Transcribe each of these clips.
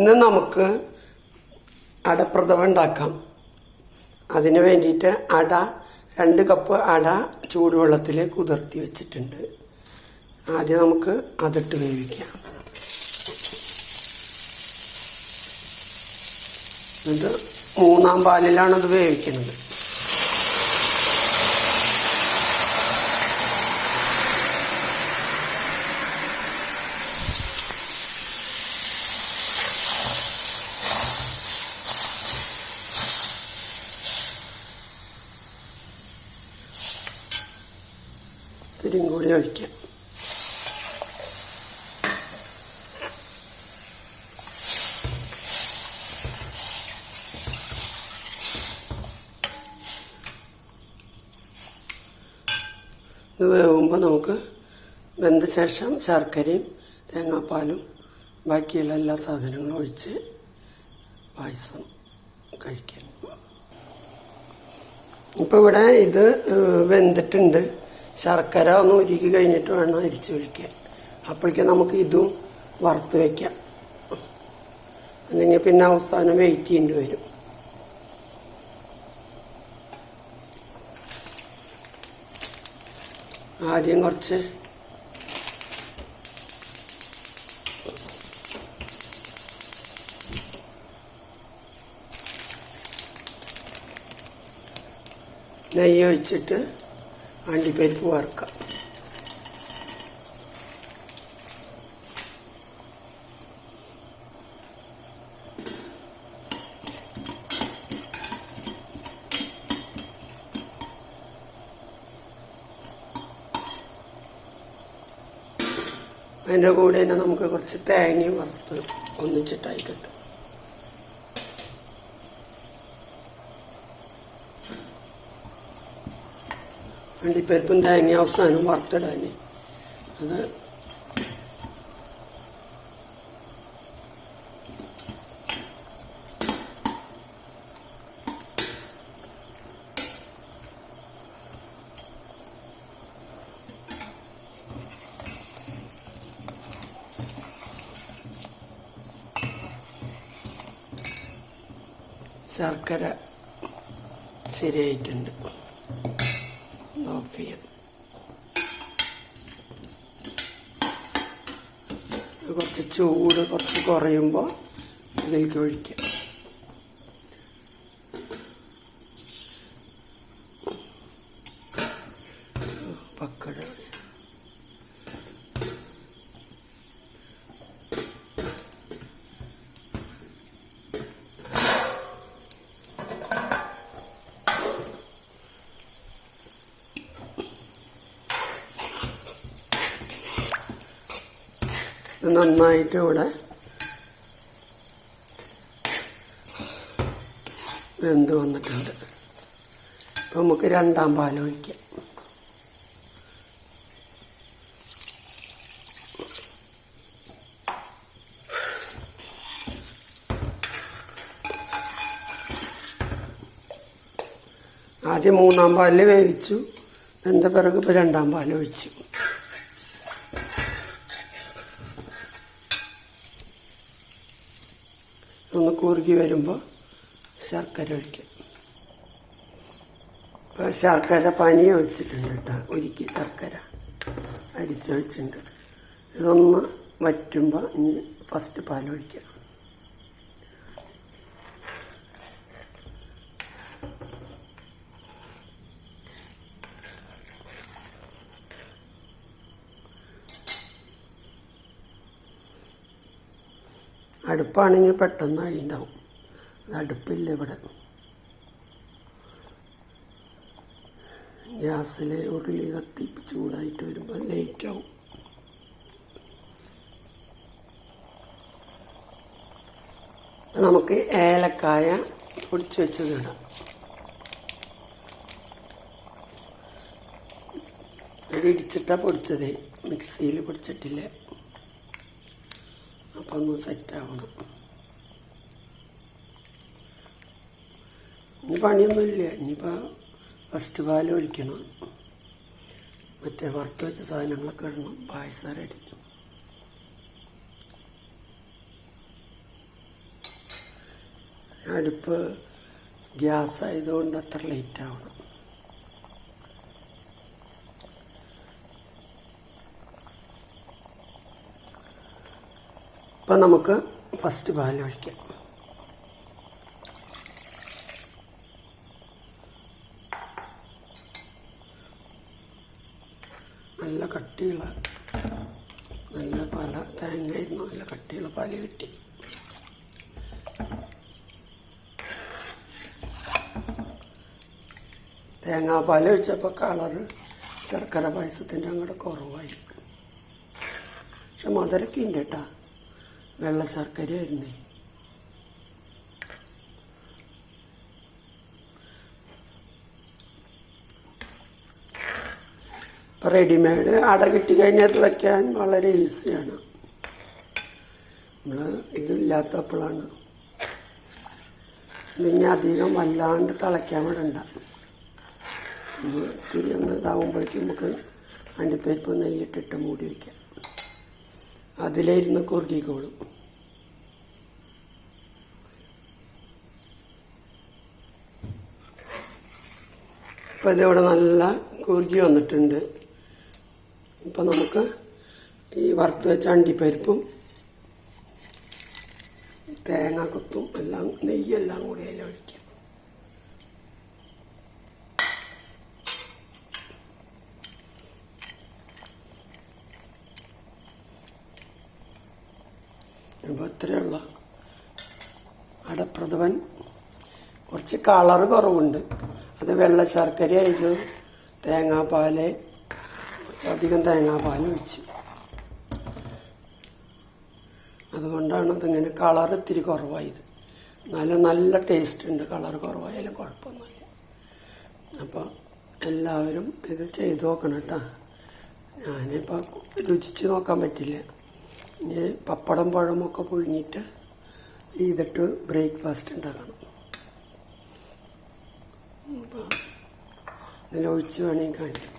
ഇന്ന് നമുക്ക് അടപ്രഥമ ഉണ്ടാക്കാം. അതിന് വേണ്ടിയിട്ട് അട രണ്ട് കപ്പ് അട ചൂടുവെള്ളത്തിൽ കുതിർത്തി വെച്ചിട്ടുണ്ട്. ആദ്യം നമുക്ക് അതിട്ട് വേവിക്കാം. ഇത് മൂന്നാം പാലിലാണത് വേവിക്കുന്നത്. ഇത്തിരിയും കൂടി ഒഴിക്കാം ഇത് വേവുമ്പോൾ നമുക്ക് വെന്ത ശേഷം ശർക്കരയും തേങ്ങാപ്പാലും ബാക്കിയുള്ള എല്ലാ സാധനങ്ങളും ഒഴിച്ച് പായസം കഴിക്കാം ഇപ്പോൾ ഇവിടെ ഇത് വെന്തിട്ടുണ്ട് ശർക്കര ഒന്ന് ഉരുക്കി കഴിഞ്ഞിട്ട് വേണം അരിച്ച് ഒഴിക്കാൻ അപ്പോഴേക്കും നമുക്ക് ഇതും വറുത്ത് വെക്കാം. അല്ലെങ്കിൽ പിന്നെ അവസാനം വെയിറ്റ് ചെയ്യേണ്ടി വരും. ആദ്യം കുറച്ച് നെയ്യ് ഒഴിച്ചിട്ട് അണ്ടിപ്പരിപ്പ് വറുക്കാം അതിന്റെ കൂടെ തന്നെ നമുക്ക് കുറച്ച് തേങ്ങയും വറുത്ത് ഒന്നിച്ചിട്ടായി കിട്ടും. അണ്ടിപ്പരിപ്പും തേങ്ങ അവസാനം വറുത്തിടാൻ അത് ശർക്കര ശരിയായിട്ടുണ്ട്. ഓഫ് ചെയ്യാം കുറച്ച് ചൂട് കുറച്ച് കുറയുമ്പോൾ ഇതിലേക്ക് ഒഴിക്കാം ഇത് നന്നായിട്ട് ഇവിടെ വെന്ത് വന്നിട്ടുണ്ട്. അപ്പം നമുക്ക് രണ്ടാം പാൽ ഒഴിക്കാം. ആദ്യം മൂന്നാം പാലിൽ വേവിച്ചു. വെന്ത പിറകു ഇപ്പോൾ രണ്ടാം പാൽ ഒഴിച്ചു. ഒന്ന് കുറുകി വരുമ്പോൾ ശർക്കര ഒഴിക്കും. ഇപ്പോൾ ശർക്കര പനി ഒഴിച്ചിട്ടുണ്ട് കേട്ടോ. ഒരുക്കി ശർക്കര അരിച്ചൊഴിച്ചിട്ടുണ്ട്. ഇതൊന്ന് വറ്റുമ്പോൾ ഇനി ഫസ്റ്റ് പാൽ അടുപ്പാണെങ്കിൽ പെട്ടെന്നായി ഉണ്ടാവും അടുപ്പില്ല ഇവിടെ. ഗ്യാസിൽ ഉരുളി കത്തി ചൂടായിട്ട് വരുമ്പോൾ ലേറ്റ് ആവും നമുക്ക് ഏലക്കായ പൊടിച്ച് വെച്ചത് ഇടാം. അത് ഇടിച്ചിട്ടാണ് പൊടിച്ചത്. മിക്സിയിൽ പൊടിച്ചിട്ടില്ല. ഒന്ന് സെറ്റാവണം ഇനി പണിയൊന്നുമില്ല. ഇനിയിപ്പോൾ ഫസ്റ്റ് പാൽ ഒഴിക്കണം. മറ്റേ വറുത്ത് വെച്ച സാധനങ്ങളൊക്കെ ഇടണം. പായസം റെഡി അടുപ്പ് ഗ്യാസ് ആയതുകൊണ്ട് അത്ര ലേറ്റ് ആവണം. അപ്പം നമുക്ക് ഫസ്റ്റ് പാൽ ഒഴിക്കാം. നല്ല കട്ടിയുള്ള നല്ല പാല തേങ്ങയായിരുന്നു നല്ല കട്ടിയുള്ള പാൽ കിട്ടി. തേങ്ങാപ്പാൽ ഒഴിച്ചപ്പോൾ കളറ് ശർക്കര പായസത്തിന്റെ അങ്ങോട്ട് കുറവായി പക്ഷെ മധുരക്കുണ്ട് കേട്ടാ. വെള്ള ശർക്കര ആയിരുന്നേ ഇപ്പം റെഡിമെയ്ഡ് അട കിട്ടി കഴിഞ്ഞാൽ വയ്ക്കാൻ വളരെ ഈസിയാണ്. നമ്മൾ ഇതില്ലാത്തപ്പോഴാണ് ഇതിങ്ങനെ അധികം വല്ലാണ്ട് തിളയ്ക്കാൻ വിടണ്ട. ഇത്തിരി ഒന്ന് ഇതാവുമ്പോഴേക്കും നമുക്ക് അണ്ടിപ്പരിപ്പ് നെയ്യിട്ടിട്ട് മൂടി വയ്ക്കാം അതിലിരുന്ന് കുറുകിക്കോളും. ഇപ്പം ഇതിവിടെ നല്ല കുറുകി വന്നിട്ടുണ്ട്. ഇപ്പം നമുക്ക് ഈ വറുത്ത് വെച്ച അണ്ടിപ്പരിപ്പും തേങ്ങ കുത്തും എല്ലാം നെയ്യെല്ലാം കൂടി അതിൽ ഒഴിക്കുക അപ്പോൾ ഇത്രയുള്ള അടപ്രഥമൻ കുറച്ച് കളറ് കുറവുണ്ട്. അത് വെള്ള ശർക്കര ഇത് തേങ്ങാപ്പാൽ കുറച്ചധികം തേങ്ങാപ്പാൽ ഒഴിച്ച്. അതുകൊണ്ടാണ് അതിങ്ങനെ കളർ ഇത്തിരി കുറവായത്. എന്നാലും നല്ല ടേസ്റ്റ് ഉണ്ട്. കളർ കുറവായാലും കുഴപ്പമൊന്നുമില്ല. അപ്പോൾ എല്ലാവരും ഇത് ചെയ്തു നോക്കണം കേട്ടോ. ഞാനിപ്പോൾ രുചിച്ച് നോക്കാൻ പറ്റില്ല. ഇനി പപ്പടം പഴമൊക്കെ പുഴുങ്ങിയിട്ട് ചെയ്തിട്ട് ബ്രേക്ക്ഫാസ്റ്റ് ഉണ്ടാക്കണം. ഇതിലൊഴിച്ച് വേണമെങ്കിൽ കാണിക്കാം.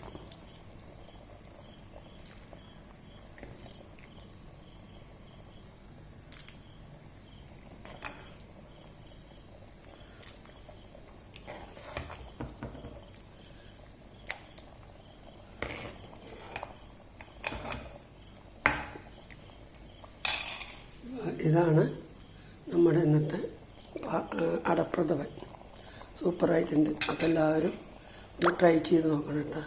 ഇതാണ് നമ്മുടെ ഇന്നത്തെ അടപ്രഥമൻ. സൂപ്പറായിട്ടുണ്ട്. അപ്പോൾ എല്ലാവരും ഒന്ന് ട്രൈ ചെയ്ത് നോക്കണം കേട്ടോ.